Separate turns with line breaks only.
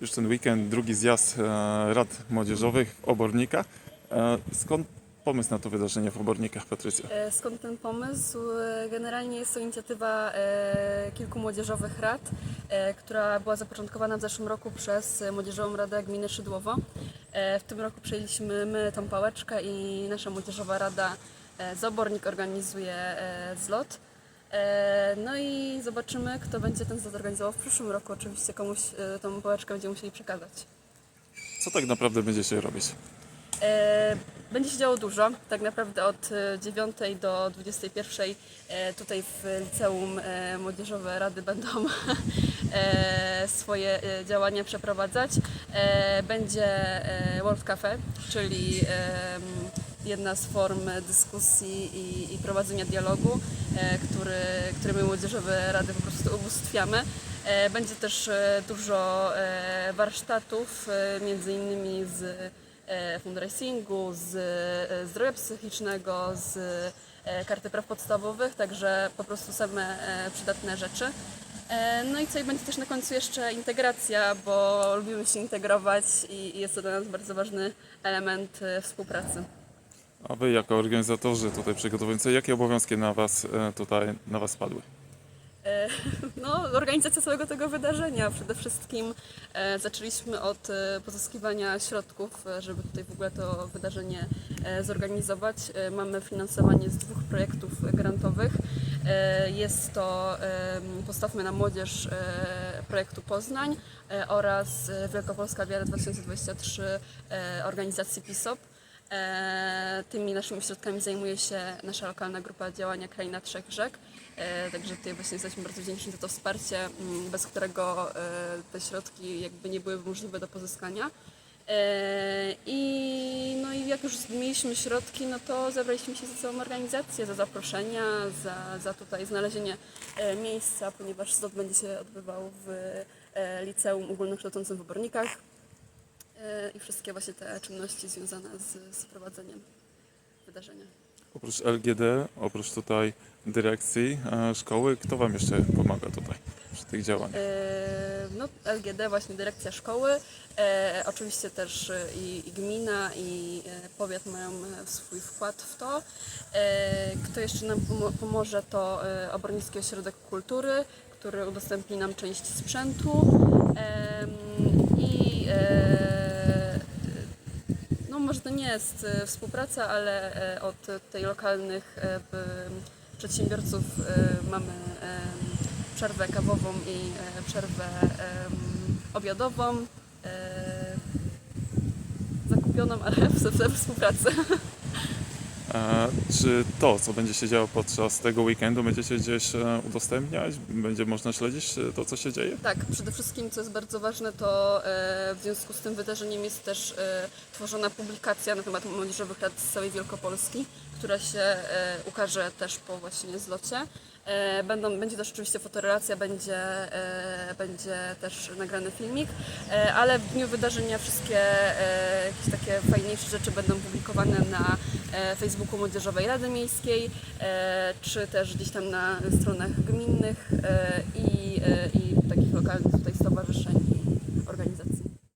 już ten weekend, drugi zjazd e, rad młodzieżowych w Obornikach. E, skąd pomysł na to wydarzenie w Obornikach, Patrycja?
E, Skąd ten pomysł? Generalnie jest to inicjatywa kilku młodzieżowych rad, która była zapoczątkowana w zeszłym roku przez Młodzieżową Radę Gminy Szydłowo. W tym roku przejęliśmy my tą pałeczkę i nasza Młodzieżowa Rada Zobornik organizuje zlot. E, No i zobaczymy, kto będzie ten zlot organizował w przyszłym roku. Oczywiście komuś e, tą pałeczkę będziemy musieli przekazać.
Co tak naprawdę będziecie robić?
E, Będzie się działo dużo, tak naprawdę od e, 9 do 21 e, tutaj w liceum młodzieżowe rady będą swoje działania przeprowadzać. Będzie World Cafe, czyli jedna z form dyskusji i, i prowadzenia dialogu, e, który, który my młodzieżowe rady po prostu ubóstwiamy. E, Będzie też e, dużo warsztatów, między innymi z fundraisingu, z zdrowia psychicznego, z karty praw podstawowych, także po prostu same przydatne rzeczy. No i co, i będzie też na końcu jeszcze integracja, bo lubimy się integrować i jest to dla nas bardzo ważny element współpracy.
A wy jako organizatorzy tutaj przygotowujący, jakie obowiązki na was e, tutaj na was padły?
E, No, organizacja całego tego wydarzenia. Przede wszystkim e, zaczęliśmy od pozyskiwania środków, żeby tutaj w ogóle to wydarzenie zorganizować. Mamy finansowanie z dwóch projektów grantowych. Jest to Postawmy na Młodzież projektu Poznań oraz Wielkopolska Wiara 2023 e, organizacji PISOP. E, Tymi naszymi środkami zajmuje się nasza lokalna grupa działania Kraina Trzech Rzek. E, Także tutaj właśnie jesteśmy bardzo wdzięczni za to wsparcie, m, bez którego e, te środki jakby nie byłyby możliwe do pozyskania. I, no i jak już mieliśmy środki, no to zabraliśmy się za całą organizację, za zaproszenia, za, za tutaj znalezienie miejsca, ponieważ zlot będzie się odbywał w liceum ogólnokształcącym w Obornikach i wszystkie właśnie te czynności związane z, z prowadzeniem wydarzenia.
Oprócz LGD, oprócz tutaj dyrekcji e, szkoły, kto wam jeszcze pomaga tutaj przy tych działaniach?
E, No, LGD, właśnie dyrekcja szkoły, e, oczywiście też e, i, i gmina, i e, powiat mają e, swój wkład w to. E, Kto jeszcze nam pomo- pomoże, to e, Obornicki Ośrodek Kultury, który udostępni nam część sprzętu. I e, może to nie jest e, współpraca, ale e, od tej lokalnych e, przedsiębiorców mamy przerwę kawową i przerwę obiadową. Zakupioną, ale w, współpracy.
Czy to, co będzie się działo podczas tego weekendu, będziecie gdzieś e, udostępniać? Będzie można śledzić e, to, co się dzieje?
Tak, przede wszystkim, co jest bardzo ważne, to e, w związku z tym wydarzeniem jest też tworzona publikacja na temat młodzieżowych rad z całej Wielkopolski, która się ukaże też po właśnie zlocie. E, Będą, będzie też oczywiście fotorelacja, będzie, e, będzie też nagrany filmik, e, ale w dniu wydarzenia wszystkie jakieś takie fajniejsze rzeczy będą publikowane na Facebooku Młodzieżowej Rady Miejskiej, czy też gdzieś tam na stronach gminnych i, i takich lokalnych tutaj stowarzyszeń.